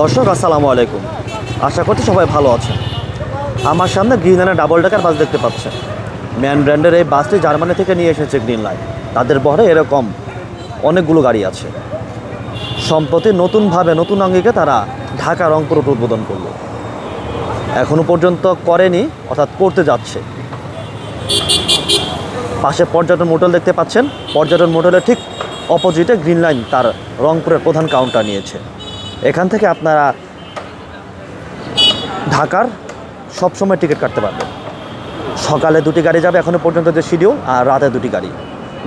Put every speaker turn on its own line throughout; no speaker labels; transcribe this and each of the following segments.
দর্শক, আসসালামু আলাইকুম। আশা করছি সবাই ভালো আছেন। আমার সামনে গ্রিন লাইনের ডাবল ডেকার বাস দেখতে পাচ্ছেন। ম্যান ব্র্যান্ডের এই বাসটি জার্মানি থেকে নিয়ে এসেছে গ্রিন লাইন। তাদের বহরে এরকম অনেকগুলো গাড়ি আছে। সম্প্রতি নতুনভাবে নতুন অঙ্গিকে তারা ঢাকা রংপুর উদ্বোধন করল। এখনও পর্যন্ত করেনি, অর্থাৎ করতে যাচ্ছে। পাশে পর্যটন মোটর দেখতে পাচ্ছেন। পর্যটন মোটরের ঠিক অপোজিটে গ্রিন লাইন তার রংপুরের প্রধান কাউন্টার নিয়েছে। এখান থেকে আপনারা ঢাকার সবসময় টিকিট কাটতে পারবেন। সকালে দুটি গাড়ি যাবে এখনও পর্যন্ত যে শিডিউল আর রাতে দুটি গাড়ি।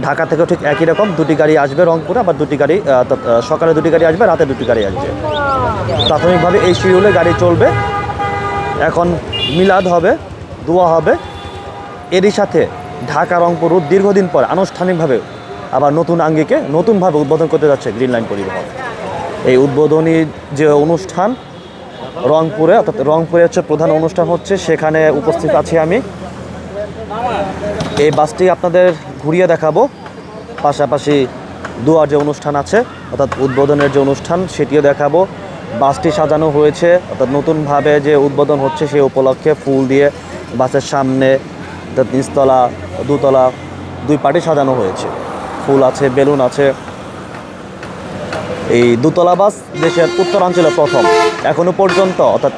ঢাকা থেকেও ঠিক একই রকম, দুটি গাড়ি আসবে রংপুরে, আবার দুটি গাড়ি সকালে দুটি গাড়ি আসবে, রাতে দুটি গাড়ি আসবে। প্রাথমিকভাবে এই শিডিউলে গাড়ি চলবে। এখন মিলাদ হবে, দোয়া হবে। এরই সাথে ঢাকা, রংপুর রোড দীর্ঘদিন পর আনুষ্ঠানিকভাবে আবার নতুন আঙ্গিকে নতুনভাবে উদ্বোধন করতে যাচ্ছে গ্রিন লাইন পরিবহন। এই উদ্বোধনী যে অনুষ্ঠান রংপুরে, অর্থাৎ রংপুরে হচ্ছে প্রধান অনুষ্ঠান হচ্ছে, সেখানে উপস্থিত আছি আমি। এই বাসটি আপনাদের ঘুরিয়ে দেখাবো। পাশাপাশি দুয়ার যে অনুষ্ঠান আছে, অর্থাৎ উদ্বোধনের যে অনুষ্ঠান, সেটিও দেখাবো। বাসটি সাজানো হয়েছে, অর্থাৎ নতুনভাবে যে উদ্বোধন হচ্ছে, সেই উপলক্ষে ফুল দিয়ে বাসের সামনে, অর্থাৎ নিচতলা, দুতলা, দুই পার্টি সাজানো হয়েছে। ফুল আছে, বেলুন আছে। এই দুতলা বাস দেশের উত্তরাঞ্চলে প্রথম। এখনও পর্যন্ত, অর্থাৎ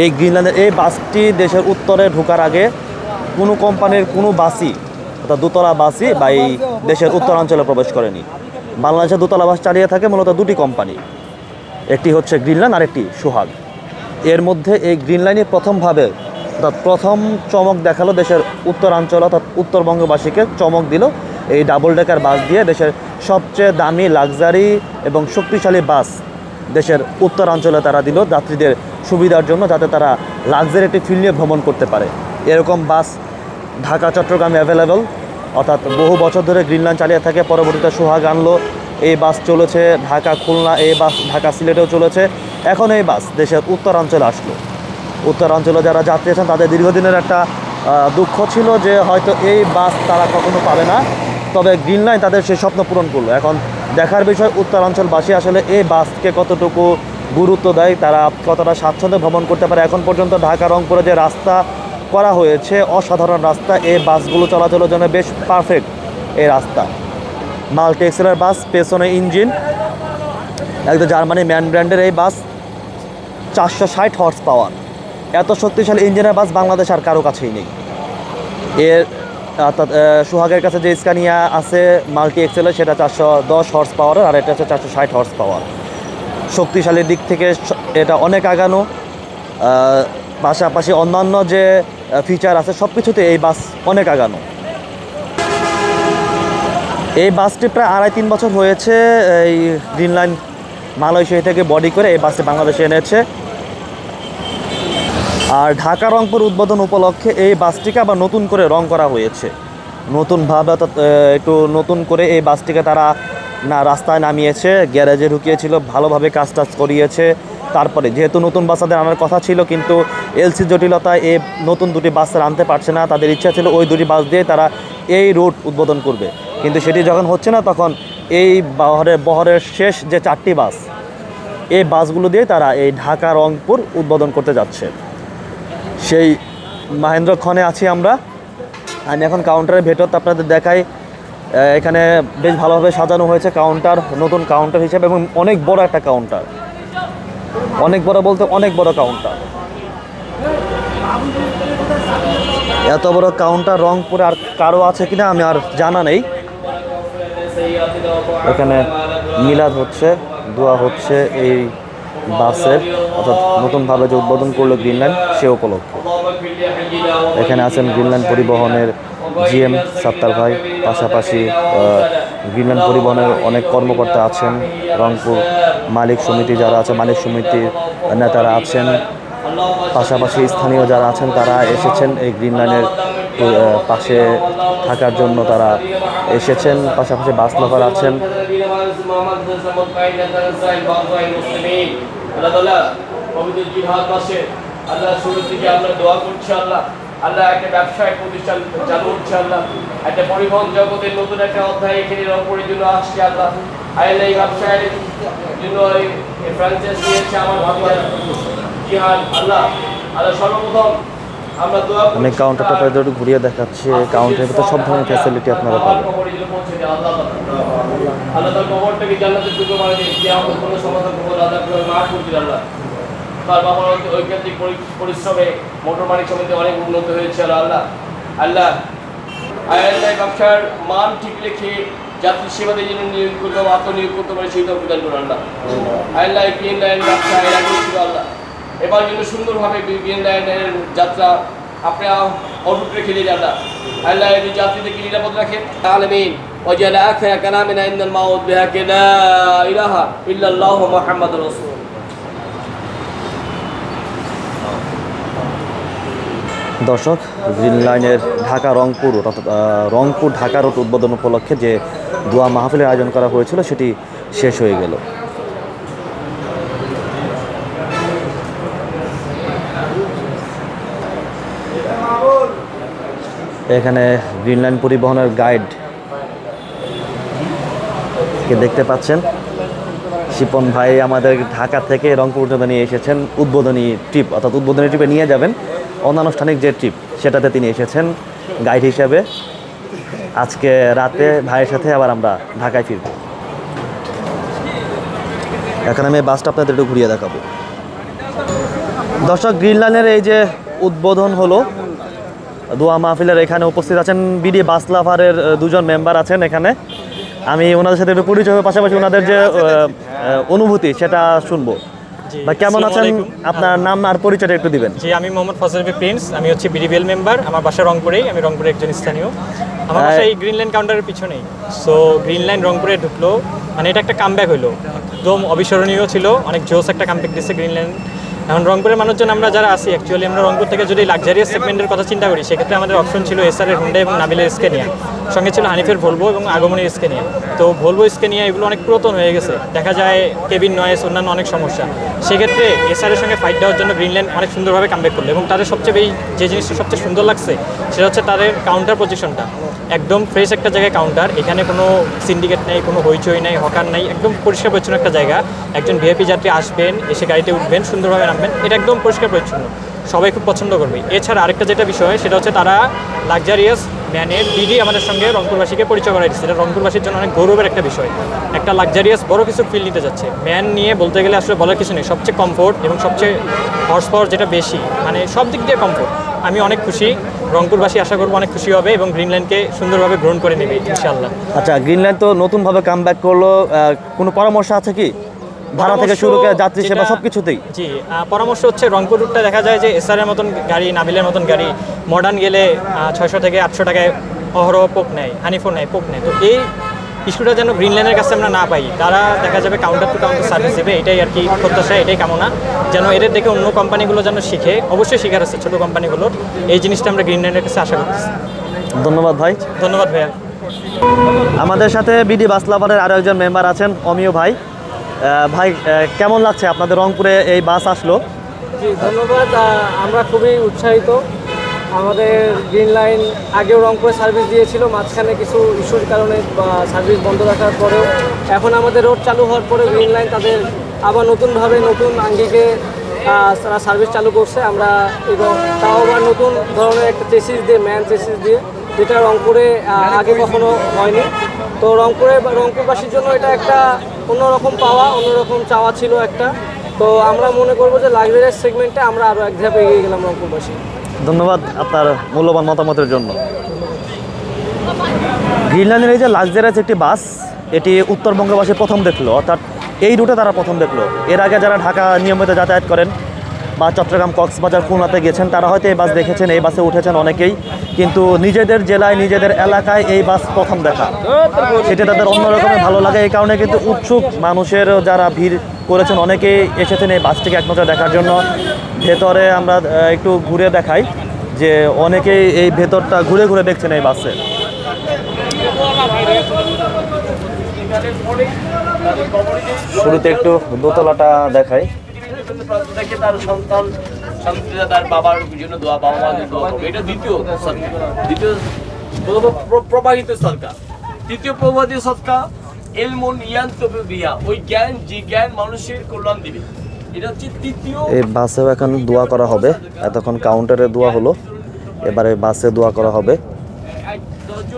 এই গ্রিনল্যান্ডের এই বাসটি দেশের উত্তরে ঢোকার আগে কোনো কোম্পানির কোনো বাসই, অর্থাৎ দুতলা বাসই বা এই দেশের উত্তরাঞ্চলে প্রবেশ করেনি। বাংলাদেশে দুতলা বাস চালিয়ে থাকে মূলত দুটি কোম্পানি, একটি হচ্ছে গ্রিনল্যান্ড আর একটি সুহাগ। এর মধ্যে এই গ্রিন লাইনে প্রথমভাবে, অর্থাৎ প্রথম চমক দেখাল দেশের উত্তরাঞ্চল, অর্থাৎ উত্তরবঙ্গবাসীকে চমক দিল এই ডাবল ডেকার বাস দিয়ে দেশের সবচেয়ে দামি লাক্সারি এবং শক্তিশালী বাস দেশের উত্তরাঞ্চলে তারা দিল যাত্রীদের সুবিধার জন্য যাতে তারা লাক্সারি একটি ফিল নিয়ে ভ্রমণ করতে পারে। এরকম বাস ঢাকা, চট্টগ্রামে অ্যাভেলেবেল অর্থাৎ বহু বছর ধরে গ্রিনল্যান্ড চালিয়ে থাকে। পরবর্তীতে সোহাগ আনলো। এই বাস চলেছে ঢাকা, খুলনা, এই বাস ঢাকা, সিলেটেও চলেছে। এখন এই বাস দেশের উত্তরাঞ্চলে আসলো। উত্তরাঞ্চলে যারা যাত্রী আছেন, তাদের দীর্ঘদিনের একটা দুঃখ ছিল যে হয়তো এই বাস তারা কখনো পাবে না। তবে গ্রিন লাইন তাদের সেই স্বপ্ন পূরণ করল। এখন দেখার বিষয়, উত্তরাঞ্চলবাসী আসলে এই বাসকে কতটুকু গুরুত্ব দেয়, তারা কতটা স্বাচ্ছন্দ্যে ভ্রমণ করতে পারে? এখন পর্যন্ত ঢাকা, রংপুরে যে রাস্তা করা হয়েছে, অসাধারণ রাস্তা, এই বাসগুলো চলাচলের জন্য বেশ পারফেক্ট এই রাস্তা। মাল্টি এক্সেলের বাস, পেছনে ইঞ্জিন, একদম জার্মানি ম্যান ব্র্যান্ডের এই বাস, চারশো ষাট হর্স পাওয়ার। এত শক্তিশালী ইঞ্জিনের বাস বাংলাদেশ আর কারও কাছেই নেই। এর অর্থাৎ সোহাগের কাছে যে স্কানিয়া আছে মাল্টি এক্সেলের, সেটা চারশো দশ হর্স পাওয়ার আর এটা হচ্ছে চারশো ষাট হর্স পাওয়ার শক্তিশালীর দিক থেকে এটা অনেক আগানো। পাশাপাশি অন্যান্য যে ফিচার আছে সব কিছুতে এই বাস অনেক আগানো। এই বাসটি প্রায় আড়াই তিন বছর হয়েছে, এই গ্রিন লাইন মালয়েশিয়া থেকে বডি করে এই বাসটি বাংলাদেশে এনেছে। আর ঢাকা রংপুর উদ্বোধন উপলক্ষে এই বাসটিকে আবার নতুন করে রং করা হয়েছে। নতুনভাবে একটু নতুন করে এই বাসটিকে তারা না, রাস্তায় নামিয়েছে, গ্যারেজে ঢুকিয়েছিল, ভালোভাবে কাজ টাজ করিয়েছে। তারপরে যেহেতু নতুন বাস তাদের আনার কথা ছিল, কিন্তু এলসি জটিলতায় এই নতুন দুটি বাস তারা আনতে পারছে না। তাদের ইচ্ছা ছিল ওই দুটি বাস দিয়ে তারা এই রুট উদ্বোধন করবে। কিন্তু সেটি যখন হচ্ছে না, তখন এই বহরের বহরের শেষ যে চারটি বাস, এই বাসগুলো দিয়ে তারা এই ঢাকা রংপুর উদ্বোধন করতে যাচ্ছে। সেই মাহেন্দ্রক্ষণে আছি আমরা। আমি এখন কাউন্টারের ভেতর আপনাদের দেখাই এখানে বেশ ভালোভাবে সাজানো হয়েছে কাউন্টার নতুন কাউন্টার হিসেবে এবং অনেক বড় একটা কাউন্টার অনেক বড় বলতে অনেক বড় কাউন্টার এত বড় কাউন্টার রংপুরে আর কারও আছে কিনা আমি আর জানা নেই। এখানে মিলাদ হচ্ছে, দোয়া হচ্ছে এই বাসের, অর্থাৎ নতুনভাবে যে উদ্বোধন করল গ্রিনল্যান্ড, সে উপলক্ষে। এখানে আছেন গ্রিনল্যান্ড পরিবহনের জিএম সাত্তার ভাই, পাশাপাশি গ্রিনল্যান্ড পরিবহনের অনেক কর্মকর্তা আছেন, রংপুর মালিক সমিতি যারা আছে, মালিক সমিতির নেতারা আছেন, পাশাপাশি স্থানীয় যারা আছেন, তারা এসেছেন এই গ্রিন লাইনের পাশে থাকার জন্য তারা এসেছেন, পাশাপাশি বাস লাভার আছেন।
আল্লাহ তাআলা পবিত্র জিহাদ মাসে আল্লাহ শুরু থেকে আমরা দোয়া করছি, আল্লাহ। আল্লাহ একটা ব্যবসায় প্রতিষ্ঠান চালু হচ্ছে আল্লাহ। একটা পরিবহন জগতের নতুন একটা অধ্যায় এখানে রংপুরের জন্য আসছে, আল্লাহ। আল্লাহ এই ব্যবসায়ের জন্য এই ফ্রাঞ্চাইজ নিয়েছে আমার ভাবনা জিহাদ, আল্লাহ। আল্লাহ সর্বপ্রথম
আমি কাউন্টারটা আপনাদের একটু ঘুরিয়ে দেখাচ্ছি। কাউন্টারের ভিতরে সব ধরনের ফ্যাসিলিটি আপনারা পাবেন।
আল্লাহ তার কবরটাকে জান্নাতের টুকরো বানিয়ে দিন কিয়ামতের কোনো সমাধান কবর আল্লাহ মাফ করে আল্লাহ। তার বাবার ঐকান্তিক পরিশ্রমে মোটর মালিক সমিতি অনেক উন্নত হয়েছে আল্লাহ আল্লাহ। আল্লাহ আয়াল্লাহ ব্যবসার মান ঠিক রেখে যাত্রী সেবাতে যেন নিয়োগ করতে হবে, আত্মনিয়োগ করতে পারে সেই তৌফিক দান করুন আল্লাহ। আয়াল্লাহ গ্রিন লাইন ব্যবসা আল্লাহ। এবার যেন সুন্দরভাবে গ্রিন লাইনের যাত্রা আপনি অটুট রেখে দিয়ে আল্লাহ আল্লাহ এই যাত্রীদেরকে নিরাপদ রাখেন আলমিন وجعل آخر كلامنا عند الموت بها لا إله إلا الله محمد رسول
দর্শক গ্রিন লাইনের ঢাকা রংপুর অর্থাৎ আহ, রংপুর ঢাকা রোড উদ্বোধন উপলক্ষে যে দোয়া মাহফিলের আয়োজন করা হয়েছিল সেটি শেষ হয়ে গেল এখানে গ্রিন লাইন পরিবহনের গাইড কে দেখতে পাচ্ছেন। শিপন ভাই আমাদের ঢাকা থেকে রংপুর পর্যন্ত নিয়ে এসেছেন। উদ্বোধনী ট্রিপ অর্থাৎ উদ্বোধনী ট্রিপে নিয়ে যাবেন। অনানুষ্ঠানিক যে ট্রিপ সেটাতে তিনি এসেছেন গাইড হিসেবে। আজকে রাতে ভাইয়ের সাথে আবার আমরা ঢাকায় ফিরব। এখন আমি বাসটা আপনাদের একটু ঘুরিয়ে দেখাবো। দর্শক গ্রিন লাইনের এই যে উদ্বোধন হলো দোয়া মাহফিলের এখানে উপস্থিত আছেন বিডি বাস লাভারের দুজন মেম্বার আছেন এখানে। আমি ওনাদের সাথে একটু পরিচয় পাশাপাশি ওনাদের যে অনুভূতি সেটা শুনব। বা কেমন আছেন? আপনার নাম আর পরিচয়টা একটু দিবেন।
জি আমি মোহাম্মদ ফজলবি প্রিন্স। আমি হচ্ছে বিডিবিএল মেম্বার। আমার বাসা রংপুরেই। আমি রংপুরে একজন স্থানীয়। আমার বাসা এই গ্রিন লাইন কাউন্টারের পিছনেই। সো গ্রিন লাইন রংপুরে ঢুকলো। মানে এটা একটা কামব্যাক হলো একদম অবিস্মরণীয় ছিল। অনেক জোস একটা কামব্যাক দিচ্ছে গ্রিন লাইন এখন রংপুরের মানুষজন আমরা যারা আসি অ্যাকচুয়ালি আমরা রংপুর থেকে যদি লাক্সারিয়াস সেগমেন্টের কথা চিন্তা করি, সেক্ষেত্রে আমাদের অপশন ছিল এসআরের হুন্ডা এবং নাবিলের স্কেনিয়া সঙ্গে ছিল হানিফের ভলভো এবং আগমনের স্কেনিয়া তো ভলভো স্কেনিয়া এগুলো অনেক পুরাতন হয়ে গেছে। দেখা যায় কেবিন নয়েস অন্যান্য অনেক সমস্যা। সেক্ষেত্রে এসআরের সঙ্গে ফাইট দেওয়ার জন্য গ্রিনল্যান্ড অনেক সুন্দরভাবে কামব্যাক করল এবং তাদের সবচেয়ে বেশি যে জিনিসটা সবচেয়ে সুন্দর লাগছে, সেটা হচ্ছে তাদের কাউন্টার পজিশনটা একদম ফ্রেশ একটা জায়গায় কাউন্টার এখানে কোনো সিন্ডিকেট নেই, কোনো হইচই নেই, হকার নেই, একদম পরিষ্কার পরিচ্ছন্ন একটা জায়গা। একজন ভিআইপি যাত্রী আসবেন, এসে গাড়িতে উঠবেন, সুন্দরভাবে নামবেন এটা একদম পরিষ্কার পরিচ্ছন্ন। সবাই খুব পছন্দ করবে। এছাড়া আরেকটা যেটা বিষয়, সেটা হচ্ছে তারা লাক্সারিয়াস ম্যানের দিদি আমাদের সঙ্গে রংপুরবাসীকে পরিচয় করাই দিচ্ছে। এটা রংপুরবাসীর জন্য অনেক গৌরবের একটা বিষয়। একটা লাক্সারিয়াস বড় কিছু ফিল নিতে যাচ্ছে। ম্যান নিয়ে বলতে গেলে আসলে বলার কিছু নেই। সবচেয়ে কমফোর্ট এবং সবচেয়ে হর্স পাওয়ার যেটা বেশি মানে সব দিক দিয়ে কমফোর্ট আমি অনেক খুশি, রংপুরবাসী আশা করব অনেক খুশি হবে এবং গ্রিনল্যান্ডকে সুন্দরভাবে গ্রহণ করে নেবে, ইনশাআল্লাহ।
আচ্ছা গ্রিন লাইন তো নতুনভাবে কাম ব্যাক করল কোনো পরামর্শ আছে কি? ভাড়া থেকে শুরু করে যাত্রী সেবা সব কিছুতেই
জি পরামর্শ হচ্ছে রংপুর রুটটা দেখা যায় যে এসআরের মতন গাড়ি নাবিলের মতন গাড়ি মডার্ন গেলে ছয়শো থেকে আটশো টাকায় অহরহ পোক নেয় হানিফোর নেয় পোক নেয়। তো এই ইস্যুটা যেন গ্রিন লাইনের কাছে আমরা না পাই তারা দেখা যাবে কাউন্টার টু কাউন্টার সার্ভিস দেবে এটাই আর কি প্রত্যাশা এটাই কামনা। যেন এদের দেখে অন্য কোম্পানিগুলো যেন শিখে অবশ্যই শিখার আছে ছোটো কোম্পানিগুলোর এই জিনিসটা আমরা গ্রিন লাইনের কাছে আশা করতেছি।
ধন্যবাদ ভাই।
ধন্যবাদ ভাইয়া।
আমাদের সাথে বিডি বাস লাভারের আরও একজন মেম্বার আছেন অমিয় ভাই। ভাই কেমন লাগছে? আপনাদের রংপুরে এই বাস আসলো।
জি, ধন্যবাদ। আমরা খুবই উৎসাহিত। আমাদের গ্রিন লাইন আগেও রংপুরে সার্ভিস দিয়েছিল, মাঝখানে কিছু ইস্যুর কারণে সার্ভিস বন্ধ রাখার পরেও। এখন আমাদের রোড চালু হওয়ার পরে গ্রিন লাইন তাদের আবার নতুনভাবে নতুন আঙ্গিকে তারা সার্ভিস চালু করছে। আমরা এবং তাও আবার নতুন ধরনের একটা চেসিস দিয়ে ম্যান চেসিস দিয়ে, যেটা রংপুরে আগে কখনো হয়নি। তো রংপুরে বা রংপুরবাসীর জন্য এটা একটা অন্যরকম পাওয়া, অন্যরকম চাওয়া ছিল একটা। তো আমরা মনে করব যে লাক্সারিয়াস সেগমেন্টে আমরা আরও এক ধাপ এগিয়ে গেলাম রংপুরবাসী।
ধন্যবাদ আপনার মূল্যবান মতামতের জন্য। গ্রিনল্যান্ডের এই যে লাক্সারিয়াস একটি বাস, এটি উত্তরবঙ্গবাসী প্রথম দেখল, অর্থাৎ এই রুটে তারা প্রথম দেখল। এর আগে যারা ঢাকা নিয়মিত যাতায়াত করেন বা চট্টগ্রাম কক্সবাজার খুলনাতে গেছেন, তারা হয়তো এই বাস দেখেছেন, এই বাসে উঠেছেন অনেকেই। কিন্তু নিজেদের জেলায়, নিজেদের এলাকায় এই বাস প্রথম দেখা। সেটা তাদের অন্যরকমের ভালো লাগে, এই কারণে কিন্তু উৎসুক মানুষের যারা ভিড় করেছেন, অনেকেই এসেছেন এই বাসটিকে এক নজর দেখার জন্য। ভেতরে আমরা একটু ঘুরে দেখাই যে অনেকেই এই ভেতরটা ঘুরে ঘুরে দেখছেন এই বাসে। শুরুতে একটু দোতলাটা দেখাই।
দেখে তার সন্তান শান্তিতে তার বাবার জন্য দোয়া বাবা মাদের দোয়া করবে। এটা দ্বিতীয় দ্বিতীয় প্র- প্রবাহিত সদকা তৃতীয় প্রবাহিত সদকা এলমন ইয়ান তবে ওই জ্ঞান যে জ্ঞান মানুষের কল্যাণ দিবে। এটা হচ্ছে তৃতীয়
এই বাসেও এখন দোয়া করা হবে। এতক্ষণ কাউন্টারে দোয়া হলো। এবারে বাসে দোয়া করা হবে।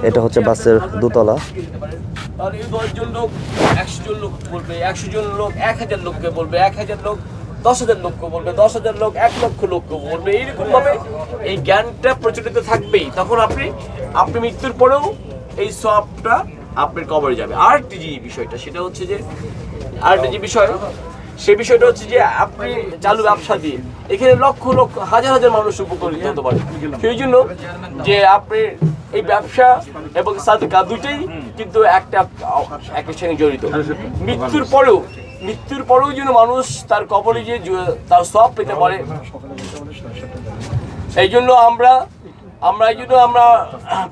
এটা হচ্ছে বাসের দোতলা।
তাহলে দশজন লোক একশো জন লোক বলবে একশো জন লোক এক হাজার লোককে বলবে এক হাজার লোক দশ হাজার লোককে বলবে, দশ হাজার লোক, এক লক্ষ লোককে বলবে। এইরকম ভাবে এই জ্ঞানটা প্রচলিত থাকবেই। তখন আপনি আপনি মৃত্যুর পরেও এই সবটা আপনার কবরে যাবে। আর যে বিষয়টা, সেটা হচ্ছে যে আর যে বিষয়, সে বিষয়টা হচ্ছে যে আপনি চালু ব্যবসা দিয়ে, এখানে লক্ষ লক্ষ, হাজার হাজার মানুষ উপকৃত হতে পারে। সেই জন্য যে আপনি এই ব্যবসা এবং সাদকা দুটোই কিন্তু একটা একের সঙ্গে জড়িত। মৃত্যুর পরেও মৃত্যুর পরেও যেন মানুষ তার কবরে যে তার সব পেতে পারে। এই জন্য আমরা আমরা এই জন্য আমরা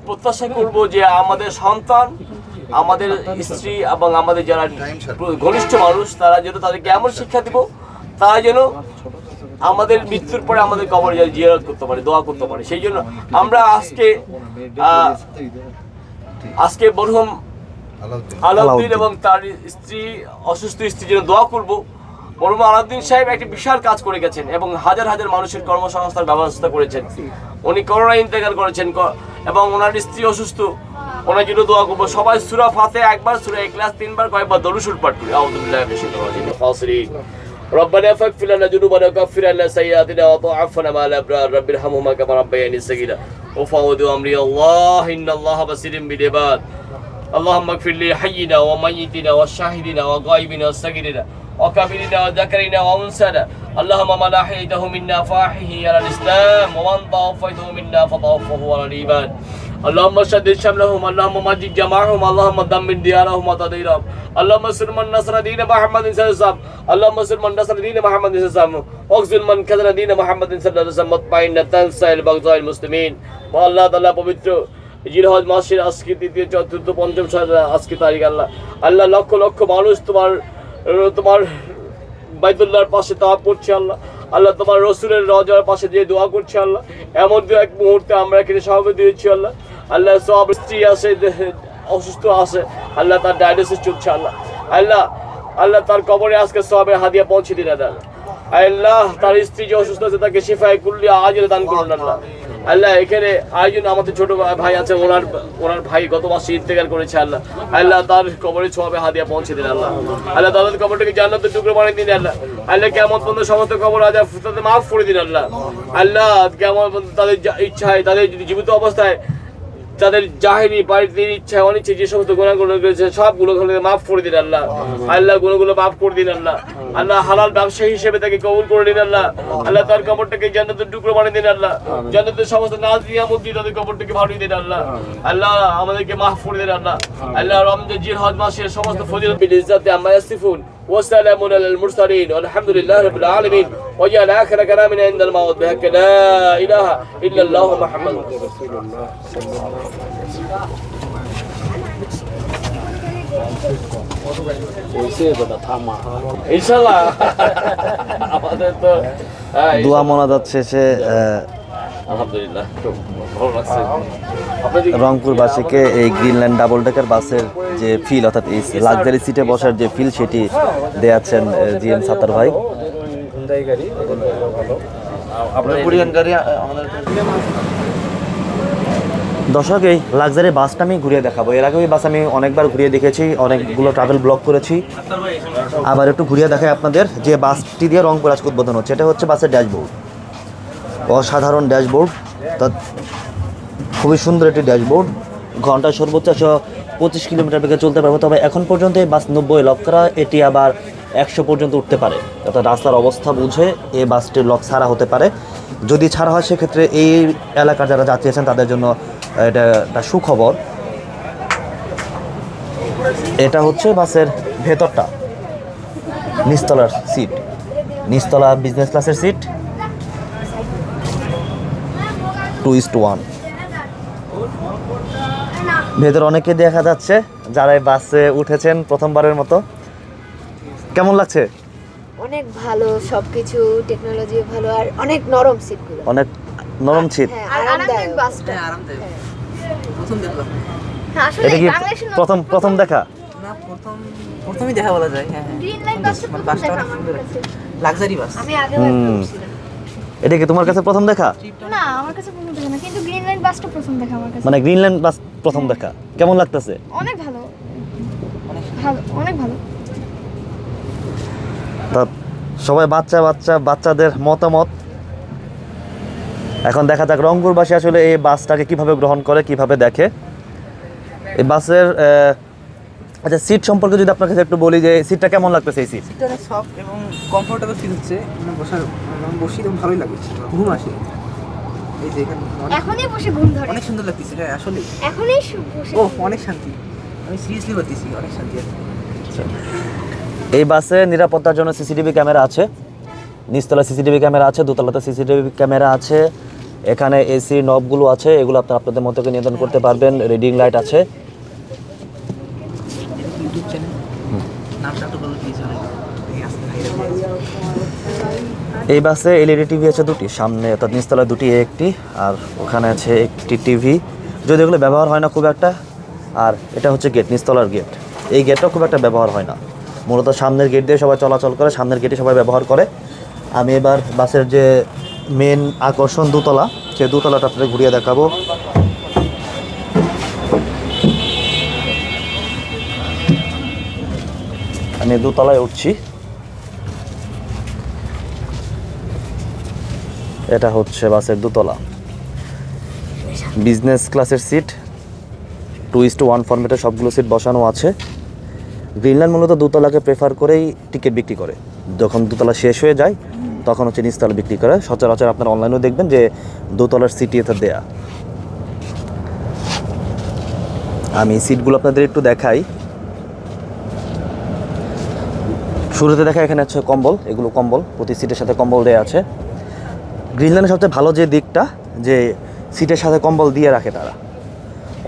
প্রত্যাশা করব যে আমাদের সন্তান, আমাদের স্ত্রী এবং আমাদের যারা ঘনিষ্ঠ মানুষ, তারা যেন তাদেরকে এমন শিক্ষা দিব, তারা যেন আমাদের মৃত্যুর পরে আমাদের কবরে কবর জিয়ারত করতে পারে, দোয়া করতে পারে। সেই জন্য আমরা আজকে আজকে বরহম আলাউদ্দিন এবং তার স্ত্রী অসুস্থ স্ত্রীর জন্য দোয়া করব মরহুম আলাউদ্দিন সাহেব একটি বিশাল কাজ করে গেছেন এবং হাজার হাজার মানুষের কর্মসংস্থার ব্যবস্থা করেছেন উনি করোনা ইন্তেকাল করেছেন ক- এবং ওনার স্ত্রী অসুস্থ ওনার জন্য দোয়া করবো সবাই সুরা ফাতে একবার সুরা একলাস তিনবার কয়েকবার দরুশুল পাঠ করি আউযুবিল্লাহি মিনাশ শাইতানির রাজিম খাসিরিন ربنا فاغفر لنا ذنوبنا وكفر عنا سيئاتنا وطعفنا مع الابرار رب ارحمهما كما ربياني صغيرا وفوض امري الله ان الله بصير بالعباد اللهم اغفر لي حينا وميتنا وشاهدنا وغائبنا وصغيرنا وكبيرنا وذكرنا وانثانا اللهم من احييته منا فاحيه على الاسلام ومن توفيته منا فتوفه على الايمان اللهم شدد شملهم اللهم مجد جماعهم اللهم دمر ديارهم وتديرهم اللهم انصر من نصر دين محمد صلى الله عليه وسلم اللهم انصر من نصر دين محمد صلى الله عليه وسلم واخذل من كذل دين محمد صلى الله عليه وسلم مطمئنة تنسى البغضاء المسلمين والله تعالى পবিত্র জিরহজ মাসের আজকে তৃতীয় চতুর্থ, পঞ্চম আজকে তারিখ আল্লাহ। আল্লাহ লক্ষ লক্ষ মানুষ তোমার তোমার বাইতুল্লাহর পাশে তাওয়াব করছে আল্লাহ। আল্লাহ তোমার রসুলের রজার পাশে যে দোয়া করছে আল্লাহ। এমন দু এক মুহূর্তে আমরা এখানে সভাপতি দিয়েছি আল্লাহ। আল্লাহ সব স্ত্রী আছে অসুস্থ আছে, আল্লাহ তার ডায়ালিসিস চলছে আল্লাহ। আল্লাহ আল্লাহ তার কবরে আজকে সবের হাদিয়া পৌঁছে দিন আল্লাহ। আল্লাহ তার স্ত্রী যে অসুস্থ আছে তাকে শিফায় কুল্লি আজরে দান করুন আল্লাহ। আল্লাহ, এখানে আয়োজন আমাদের ছোট ভাই আছে, ওনার ওনার ভাই গত মাসে ইন্তেকাল করেছে আল্লাহ। আল্লাহ তার কবরে ছোয়াবে হাদিয়া পৌঁছে দিন আল্লাহ। আল্লাহ তাদের কবরটাকে জান্নাতের টুকরো বানিয়ে দিন আল্লাহ। আল্লাহ কেমন পর্যন্ত সমস্ত কবর আজ তাদের মাফ করে দিন আল্লাহ। আল্লাহ কেমন তাদের ইচ্ছায় তাদের জীবিত অবস্থায় তাদের জাহিনী বাড়িতে ইচ্ছা অনিচ্ছে যে সমস্ত গুণাগুলো করেছে সবগুলো মাফ করে দিন আল্লাহ। আল্লাহ। গুণগুলো মাফ করে দিন আল্লাহ। আল্লাহ। হালাল ব্যবসায়ী হিসেবে তাকে কবুল করে দিন আল্লাহ। আল্লাহ। তার কবরটাকে জান্নাতের টুকরো বানিয়ে দিন আল্লাহ। জান্নাতের সমস্ত নাজ নিয়ামত দিয়ে তাদের কবরটাকে ভাড়িয়ে দিন আল্লাহ। আল্লাহ। আমাদেরকে মাফ করে দিন আল্লাহ। আল্লাহ। রমজান জির হজ মাসের সমস্ত ফজিলত। বিল ইজ্জাতি আম্মা ইয়াসিফুন। وسلام على المرسلين والحمد لله رب العالمين وجعل اخر كلامنا عند الموت بحق لا اله الا الله محمد رسول الله ইনশাল্লাহ আমাদের তো হ্যাঁ,
দোয়া মোনাজাত শেষে আহ,
আলহামদুলিল্লাহ খুব ভালো লাগছে।
রংপুরবাসীকে এই গ্রিনল্যান্ড ডাবল ডেকার বাসের যে ফিল অর্থাৎ এই লাক্সারি সিটে বসার যে ফিল সেটি দেয়াচ্ছেন জি এম সাত্তার ভাই। দর্শক এই লাক্সারি বাসটা আমি ঘুরিয়ে দেখাবো। এর আগেও এই বাস আমি অনেকবার ঘুরিয়ে দেখেছি অনেকগুলো ট্রাভেল ব্লক করেছি। আবার একটু ঘুরিয়ে দেখাই আপনাদের যে বাসটি দিয়ে রংপুর আজকে উদ্বোধন হচ্ছে এটা হচ্ছে বাসের ড্যাশবোর্ড অসাধারণ ড্যাশবোর্ড। তা খুবই সুন্দর একটি ড্যাশবোর্ড। ঘন্টায় সর্বোচ্চ একশো পঁচিশ কিলোমিটার বেগে চলতে পারবে। তবে এখন পর্যন্ত এই বাস নব্বই লক করা, এটি আবার একশো পর্যন্ত উঠতে পারে। অর্থাৎ রাস্তার অবস্থা বুঝে এই বাসটির লক ছাড়া হতে পারে। যদি ছাড়া হয়, সেক্ষেত্রে এই এলাকার যারা যাত্রী আছেন, তাদের জন্য এটা একটা সুখবর। এটা হচ্ছে বাসের ভেতরটা। নিচতলার সিট নিচতলা বিজনেস ক্লাসের seat two is to one. ভেতর অনেকে দেখা যাচ্ছে যারা বাসে উঠেছেন প্রথমবারের মতো। কেমন লাগছে?
অনেক ভালো সবকিছু টেকনোলজি ভালো আর অনেক নরম সিটগুলো
অনেক নরম ছিট
হ্যাঁ
আর আরামদায়ক। বাসটা।
হ্যাঁ আরামদায়ক। প্রথম দেখলাম।
হ্যাঁ আসলে
এটা কি প্রথম প্রথম দেখা?
না প্রথম প্রথমই দেখা বলা যায়। হ্যাঁ হ্যাঁ।
গ্রিন লাইন বাসটা দেখা আমার
সুন্দর
কাছে।
Luxury bus.
আমি উঠছিলাম।
এটা কি তোমার কাছে প্রথম দেখা?
না আমার কাছে প্রথম দেখা না কিন্তু গ্রিন লাইন বাসটা প্রথম দেখা আমার কাছে।
মানে গ্রিনল্যান্ড বাস প্রথম দেখা। কেমন লাগতেছে?
অনেক ভালো। ভালো অনেক ভালো।
তা সবাই বাচ্চা বাচ্চা বাচ্চাদের মতামত। এখন দেখা যাক রংপুরবাসী আসলে এই বাসটাকে কীভাবে গ্রহণ করে কীভাবে দেখে। এই বাসের আচ্ছা সিট সম্পর্কে যদি আপনার কাছে একটু বলি যে সিটটা কেমন লাগতেছে এই সিট
সিটটা অনেক সফট এবং কমফোর্টেবল ফিল হচ্ছে। মানে বসার মানে বসি তো ভালোই লাগে ঘুম আসে। এই যে এখানে
এখনই বসে ঘুম ধরে।
অনেক সুন্দর লাগতেছে হ্যাঁ আসলে।
এখনই বসে
ও অনেক শান্তি। আমি সিরিয়াসলি বলতেছি অনেক শান্তি আছে।
এই বাসে নিরাপত্তার জন্য সিসিটিভি ক্যামেরা আছে। নিচতলা সিসিটিভি ক্যামেরা আছে দোতলাতে সিসিটিভি ক্যামেরা আছে। এখানে এসি নবগুলো আছে এগুলো আপনার আপনাদের মতো করে নিয়ন্ত্রণ করতে পারবেন। রিডিং লাইট আছে।
নামটা প্লিজ এই
বাসে এলইডি টিভি আছে দুটি, সামনে অর্থাৎ নিচতলায় দুটি একটি, আর ওখানে আছে একটি টিভি। যদি এগুলো ব্যবহার হয় না খুব একটা, আর এটা হচ্ছে গেট নিচতলার গেট এই গেটটাও খুব একটা ব্যবহার হয় না। মূলত সামনের গেট দিয়ে সবাই চলাচল করে, সামনের গেটে সবাই ব্যবহার করে। আমি এবার বাসের যে মেন আকর্ষণ দোতলা, সেই দোতলাটা আপনাদের ঘুরিয়ে দেখাবো। আমি দোতলায় উঠছি। এটা হচ্ছে বাসের দোতলা। বিজনেস ক্লাসের seat, two is to one ফর্মেটে সবগুলো সিট বসানো আছে। গ্রিনল্যান্ড মূলত দোতলাকে প্রেফার করেই টিকিট বিক্রি করে। যখন দোতলা শেষ হয়ে যায়, তখন হচ্ছে নিচতলা বিক্রি করে। সচরাচর আপনারা অনলাইনেও দেখবেন যে দোতলার সিটি এতে দেয়া। আমি সিটগুলো আপনাদের একটু দেখাই। শুরুতে দেখা এখানে আছে কম্বল, এগুলো কম্বল, প্রতি সিটের সাথে কম্বল দেওয়া আছে। গ্রিনল্যান্ডের সবচেয়ে ভালো যে দিকটা, যে সিটের সাথে কম্বল দিয়ে রাখে তারা।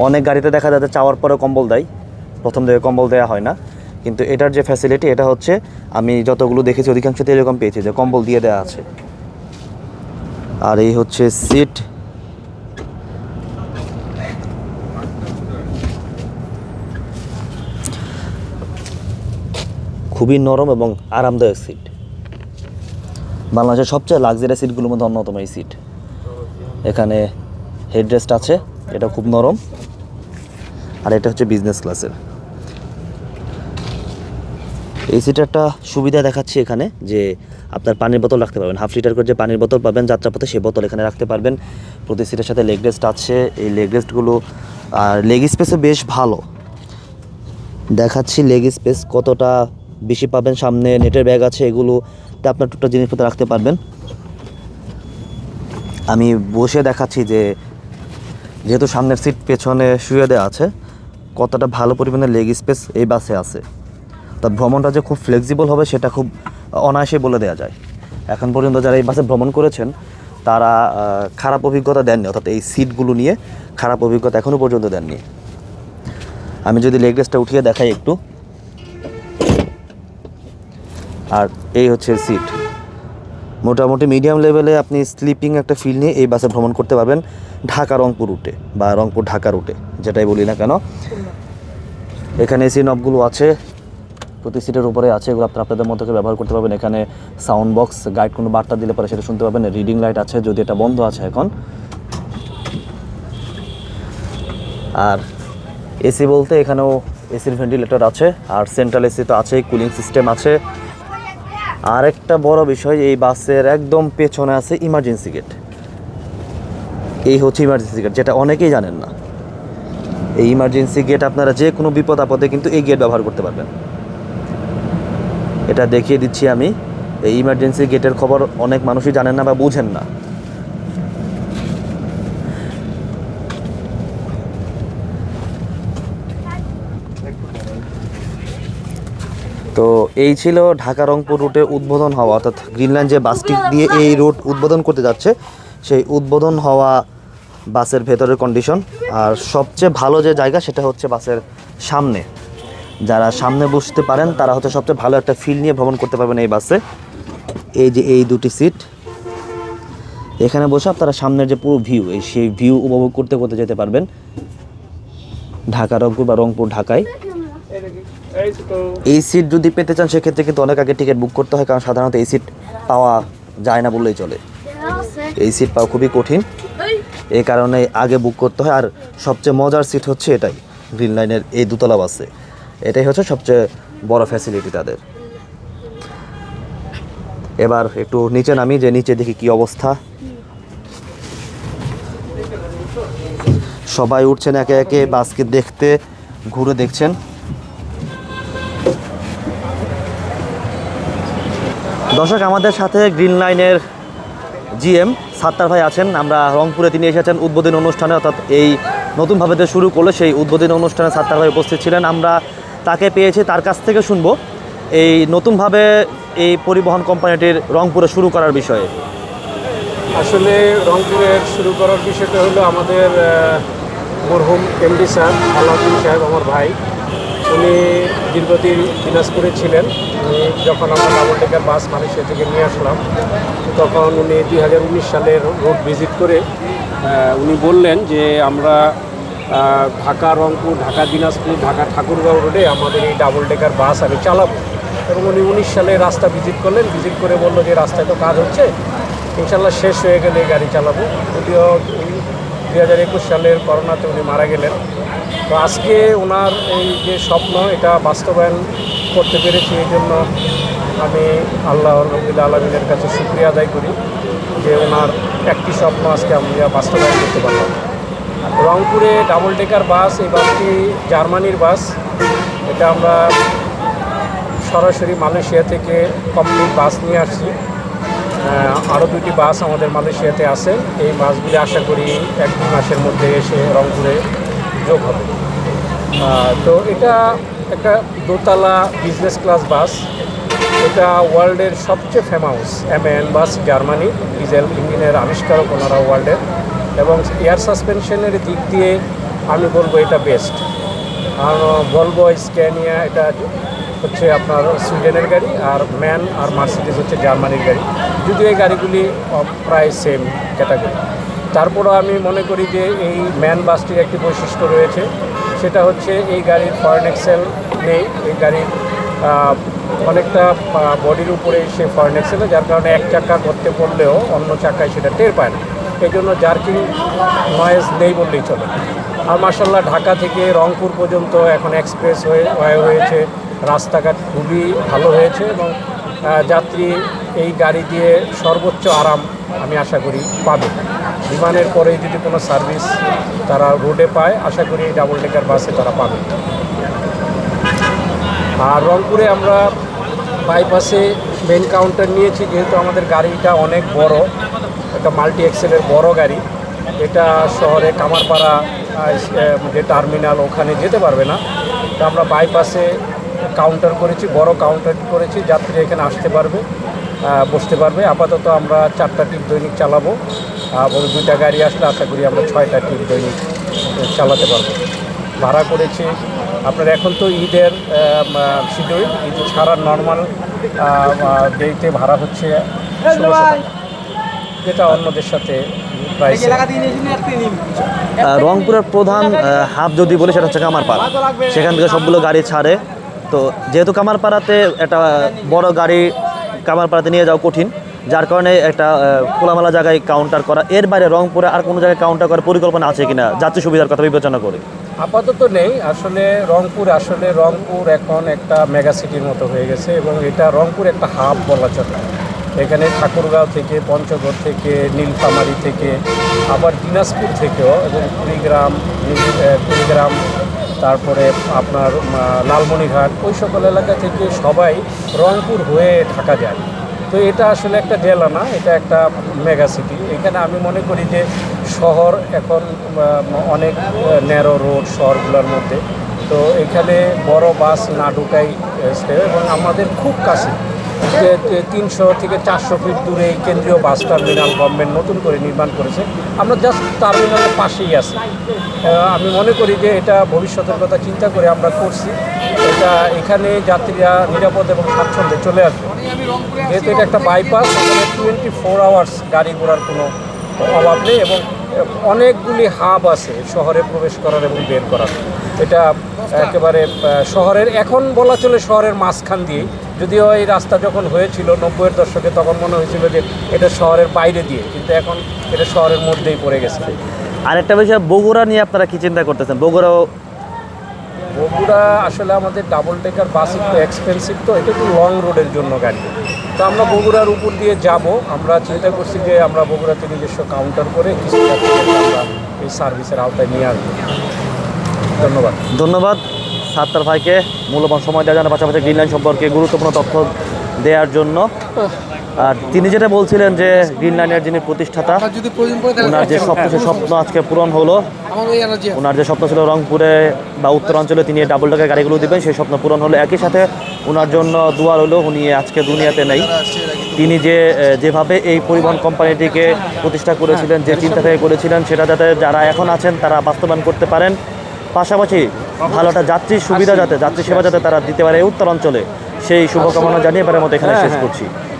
অনেক গাড়িতে দেখা যাচ্ছে চাওয়ার পরে কম্বল দেয়, প্রথম দিকে কম্বল দেওয়া হয় না। কিন্তু এটার যে ফ্যাসিলিটি এটা হচ্ছে আমি যতগুলো দেখেছি, অধিকাংশতে এরকম পেয়েছি যে কম্বল দিয়ে দেওয়া আছে। আর এই হচ্ছে সিট খুবই নরম এবং আরামদায়ক সিট বাংলাদেশের সবচেয়ে লাক্সারি সিটগুলোর মধ্যে অন্যতম এই সিট এখানে হেডরেস্ট আছে, এটা খুব নরম। আর এটা হচ্ছে বিজনেস ক্লাসের এই সিটের একটা সুবিধা দেখাচ্ছি এখানে যে আপনার পানির বোতল রাখতে পারবেন। হাফ লিটার করে যে পানির বোতল পাবেন, যাত্রাপথে সেই বোতল এখানে রাখতে পারবেন। প্রতি সিটের সাথে লেগ রেস্ট আছে। এই লেগ রেস্টগুলো আর লেগ স্পেসও বেশ ভালো। দেখাচ্ছি লেগ স্পেস কতটা বেশি পাবেন, সামনে নেটের ব্যাগ আছে, এগুলো এগুলোতে আপনার টুকটা জিনিসপত্র রাখতে পারবেন। আমি বসে দেখাচ্ছি যে, যেহেতু সামনের সিট পেছনে শুয়ে দেওয়া আছে, কতটা ভালো পরিমাণে লেগ স্পেস এই বাসে আছে। তা ভ্রমণটা যে খুব ফ্লেক্সিবল হবে, সেটা খুব অনায়াসে বলে দেওয়া যায়। এখন পর্যন্ত যারা এই বাসে ভ্রমণ করেছেন, তারা খারাপ অভিজ্ঞতা দেননি, অর্থাৎ এই সিটগুলো নিয়ে খারাপ অভিজ্ঞতা এখনও পর্যন্ত দেননি। আমি যদি লেগ রেসটা উঠিয়ে দেখাই একটু। আর এই হচ্ছে সিট মোটামুটি মিডিয়াম লেভেলে আপনি স্লিপিং একটা ফিল নিয়ে এই বাসে ভ্রমণ করতে পারবেন ঢাকা রংপুর রুটে বা রংপুর ঢাকা রুটে যেটাই বলি না কেন। এখানে এসি নবগুলো আছে, প্রতি সিটের উপরে আছে, এগুলো আপনারা আপনাদের মতো ব্যবহার করতে পারবেন। এখানে সাউন্ড বক্স গাইড কোনো বার্তা দিলে পরে সেটা শুনতে পাবেন রিডিং লাইট আছে, যদি এটা বন্ধ আছে এখন। আর এসি বলতে এখানেও এসির ভেন্টিলেটর আছে, আর সেন্ট্রাল এসি তো আছেই কুলিং সিস্টেম আছে। আর একটা বড় বিষয় এই বাসের একদম পেছনে আছে ইমার্জেন্সি গেট এই হচ্ছে ইমার্জেন্সি গেট যেটা অনেকেই জানেন না। এই ইমার্জেন্সি গেট আপনারা যে কোনো বিপদ আপদে কিন্তু এই গেট ব্যবহার করতে পারবেন। এটা দেখিয়ে দিচ্ছি আমি। এই ইমার্জেন্সি গেটের খবর অনেক মানুষই জানেন না বা বুঝেন না। তো এই ছিল ঢাকা রংপুর রুটে উদ্বোধন হওয়া, অর্থাৎ গ্রিনল্যান্ড যে বাসটি দিয়ে এই রুট উদ্বোধন করতে যাচ্ছে, সেই উদ্বোধন হওয়া বাসের ভেতরের কন্ডিশন আর সবচেয়ে ভালো যে জায়গা সেটা হচ্ছে বাসের সামনে। যারা সামনে বসতে পারেন, তারা হচ্ছে সবচেয়ে ভালো একটা ফিল নিয়ে ভ্রমণ করতে পারবেন এই বাসে। এই যে এই দুটি সিট এখানে বসে আপনারা সামনের যে পুরো ভিউ এই সেই ভিউ উপভোগ করতে করতে যেতে পারবেন। ঢাকা রংপুর বা রংপুর ঢাকায়। এই সিট যদি পেতে চান, সেক্ষেত্রে কিন্তু অনেক আগে টিকিট বুক করতে হয়, কারণ সাধারণত এই সিট পাওয়া যায় না বললেই চলে। এই সিট পাওয়া খুবই কঠিন। এই কারণে আগে বুক করতে হয়, আর সবচেয়ে মজার সিট হচ্ছে এটাই গ্রিন লাইনের এই দুতলা বাসে এটাই হচ্ছে সবচেয়ে বড় ফ্যাসিলিটি তাদের। এবার একটু নিচে নামি যে নিচে দেখি কি অবস্থা। সবাই উঠছেন একে একে বাসকে দেখতে, ঘুরে দেখছেন। দর্শক, আমাদের সাথে গ্রিন লাইনের জিএম সাত্তার ভাই আছেন। আমরা রংপুরে তিনি এসেছেন উদ্বোধনী অনুষ্ঠানে, অর্থাৎ এই নতুনভাবে যে শুরু করল সেই উদ্বোধনী অনুষ্ঠানে সাত্তার ভাই উপস্থিত ছিলেন। আমরা তাকে পেয়েছি, তার কাছ থেকে শুনব এই নতুনভাবে এই পরিবহন কোম্পানিটির রংপুরে শুরু করার বিষয়ে।
আসলে রংপুরের শুরু করার বিষয়টা হলো আমাদের মরহুম এমডি স্যার, আলাউদ্দিন সাহেব, আমার ভাই। উনি দীর্ঘদিন দিনাজপুরে ছিলেন। উনি যখন আমরা ডাবল টেকার বাস মালয়েশিয়া থেকে নিয়ে আসলাম, তখন উনি দুই হাজার উনিশ সালের রোড ভিজিট করে উনি বললেন যে আমরা ঢাকা রংপুর, ঢাকা দিনাজপুর, ঢাকা ঠাকুরগাঁও রোডে আমাদের এই ডাবল টেকার বাস আমি চালাবো। এবং উনি উনিশ সালে রাস্তা ভিজিট করলেন, ভিজিট করে বলল যে রাস্তায় তো কাজ হচ্ছে, ইনশাল্লাহ শেষ হয়ে গেলে গাড়ি চালাবো। যদিও দুই হাজার একুশ সালের করোনাতে উনি মারা গেলেন তো আজকে ওনার এই যে স্বপ্ন, এটা বাস্তবায়ন করতে পেরেছি এই জন্য আমি আল্লাহ রবিল্লা আলমিনের কাছে শুক্রিয়া আদায় করি যে ওনার একটি স্বপ্ন আজকে আমরা বাস্তবায়ন করতে পারলাম। রংপুরে ডাবল ডেকার বাস এই বাসটি জার্মানির বাস এটা আমরা সরাসরি মালয়েশিয়া থেকে কমপ্লিট বাস নিয়ে আসছি। আরও দুটি বাস আমাদের মালয়েশিয়াতে আছে। এই বাসগুলি আশা করি এক দু মাসের মধ্যে এসে রংপুরে যোগ হবে। তো এটা একটা দোতলা বিজনেস ক্লাস বাস এটা ওয়ার্ল্ডের সবচেয়ে famous MN bus Germany diesel ইঞ্জিনের আবিষ্কারক ওনারা ওয়ার্ল্ডের এবং এয়ার সাসপেনশনের দিক দিয়ে আমি বলব এটা বেস্ট আর ভলভো স্ক্যানিয়া এটা হচ্ছে আপনার সুইডেনের গাড়ি, আর ম্যান আর মার্সিডিস হচ্ছে জার্মানির গাড়ি। যদিও এই গাড়িগুলি প্রায় সেম ক্যাটাগরি তারপরও আমি মনে করি যে এই ম্যান বাসটির একটি বৈশিষ্ট্য রয়েছে সেটা হচ্ছে এই গাড়ির ফরেন এক্সেল নেই। এই গাড়ির অনেকটা বডির উপরে সে ফরেন এক্সেলে যার কারণে এক চাকা করতে পড়লেও অন্য চাকায় সেটা টের পায় না। এই জন্য জার্কিং নয়েজ নেই বললেই চলে। আর মার্শাল্লাহ ঢাকা থেকে রংপুর পর্যন্ত এখন এক্সপ্রেস হয়ে হয়ে হয়েছে। রাস্তাঘাট খুবই ভালো হয়েছে এবং যাত্রী এই গাড়ি দিয়ে সর্বোচ্চ আরাম আমি আশা করি পাবে। বিমানের পরে যদি কোনো সার্ভিস তারা রোডে পায়, আশা করি এই ডাবল ডেকার বাসে তারা পাবে। আর রংপুরে আমরা বাইপাসে মেন কাউন্টার নিয়েছি, যেহেতু আমাদের গাড়িটা অনেক বড়, একটা মাল্টি এক্সেলের বড় গাড়ি। এটা শহরে কামারপাড়া যে টার্মিনাল ওখানে যেতে পারবে না। তো আমরা বাইপাসে কাউন্টার করেছি বড় কাউন্টার করেছি যাত্রী এখানে আসতে পারবে বসতে পারবে। আপাতত আমরা চারটা টিপ দৈনিক চালাবো এবং দুইটা গাড়ি আসলে আশা করি আমরা ছয়টা টিপ দৈনিক চালাতে পারব। ভাড়া করেছি আপনার এখন তো ঈদের শিডিউল ঈদ ছাড়া নর্মাল ডেতে ভাড়া হচ্ছে যেটা অন্যদের সাথে
রংপুরের প্রধান হাব যদি বলি সেটা হচ্ছে কামারপাড়া। সেখান থেকে সবগুলো গাড়ি ছাড়ে। তো যেহেতু কামারপাড়াতে একটা বড় গাড়ি কামারপাড়াতে নিয়ে যাওয়া কঠিন, যার কারণে একটা খোলামেলা জায়গায় কাউন্টার করা, এর বাইরে রংপুরে আর কোনো জায়গায় কাউন্টার করার পরিকল্পনা আছে কিনা, যাত্রী সুবিধার কথা বিবেচনা করে।
আপাতত নেই, আসলে রংপুর আসলে রংপুর এখন একটা মেগা সিটির মতো হয়ে গেছে এবং এটা রংপুর একটা হাব বলা চলে এখানে ঠাকুরগাঁও থেকে, পঞ্চগড় থেকে, নীলফামারী থেকে, আবার দিনাজপুর থেকেও এবং কুড়িগ্রাম কুড়িগ্রাম তারপরে আপনার আহ, লালমনিরহাট ওই সকল এলাকা থেকে সবাই রংপুর হয়ে ঢাকা যায়। তো এটা আসলে একটা জেলা না এটা একটা মেগা সিটি এখানে আমি মনে করি যে শহর এখন অনেক ন্যারো রোড শহরগুলোর মধ্যে। তো এখানে বড় বাস না ঢুকাই এবং আমাদের খুব কাছে তিনশো থেকে চারশো ফিট দূরে এই কেন্দ্রীয় বাস টার্মিনাল গভর্নমেন্ট নতুন করে নির্মাণ করেছে। আমরা জাস্ট টার্মিনালের পাশেই আছি। আমি মনে করি যে এটা ভবিষ্যতের কথা চিন্তা করে আমরা করছি। এটা এখানে যাত্রীরা নিরাপদ এবং স্বাচ্ছন্দ্যে চলে আসবে। যেহেতু এটা একটা বাইপাস এখানে টোয়েন্টি ফোর আওয়ার্স গাড়ি ঘোড়ার কোনো অভাব নেই এবং অনেকগুলি হাব আছে শহরে প্রবেশ করার এবং বের করার। এটা একেবারে শহরের, এখন বলা চলে শহরের মাঝখান দিয়ে যদিও এই রাস্তা যখন হয়েছিল নব্বইয়ের দশকে, তখন মনে হয়েছিল যে এটা শহরের বাইরে দিয়ে, কিন্তু এখন এটা শহরের মধ্যেই পড়ে গেছে।
আর একটা বিষয়, বগুড়া নিয়ে আপনারা কি চিন্তা করতেছেন? বগুড়াও
বগুড়া আসলে আমাদের ডাবল টেকার বাস একটু এক্সপেন্সিভ তো, এটা একটু লং রোডের জন্য গাড়ি। তো আমরা বগুড়ার উপর দিয়ে যাব। আমরা চিন্তা করছি যে আমরা বগুড়াতে নিজস্ব কাউন্টার করে কিছু আমরা এই সার্ভিসের আওতায় নিয়ে আসব। ধন্যবাদ।
ধন্যবাদ সাত্তার ভাইকে। মূল্যবান সময় দেওয়ার জন্য পাশাপাশি গ্রিন লাইন সম্পর্কে গুরুত্বপূর্ণ তথ্য দেওয়ার জন্য। আর তিনি যেটা বলছিলেন যে গ্রিন লাইনের যিনি প্রতিষ্ঠাতা ওনার যে স্বপ্ন সেই স্বপ্ন আজকে পূরণ হলো। ওনার যে স্বপ্ন ছিল রংপুরে বা উত্তরাঞ্চলে তিনি ডাবল টাকার গাড়িগুলো দিবেন সেই স্বপ্ন পূরণ হলো। একই সাথে ওনার জন্য দুয়ার হলো উনি আজকে দুনিয়াতে নেই। তিনি যে যেভাবে এই পরিবহন কোম্পানিটিকে প্রতিষ্ঠা করেছিলেন যে চিন্তা থেকে করেছিলেন সেটা যাতে যারা এখন আছেন তারা বাস্তবায়ন করতে পারেন। পাশাপাশি ভালো একটা যাত্রী সুবিধা যাতে যাত্রী সেবা যাতে তারা দিতে পারে এই উত্তরাঞ্চলে। সেই শুভকামনা জানিয়ে এবারের মতো এখানে শেষ করছি।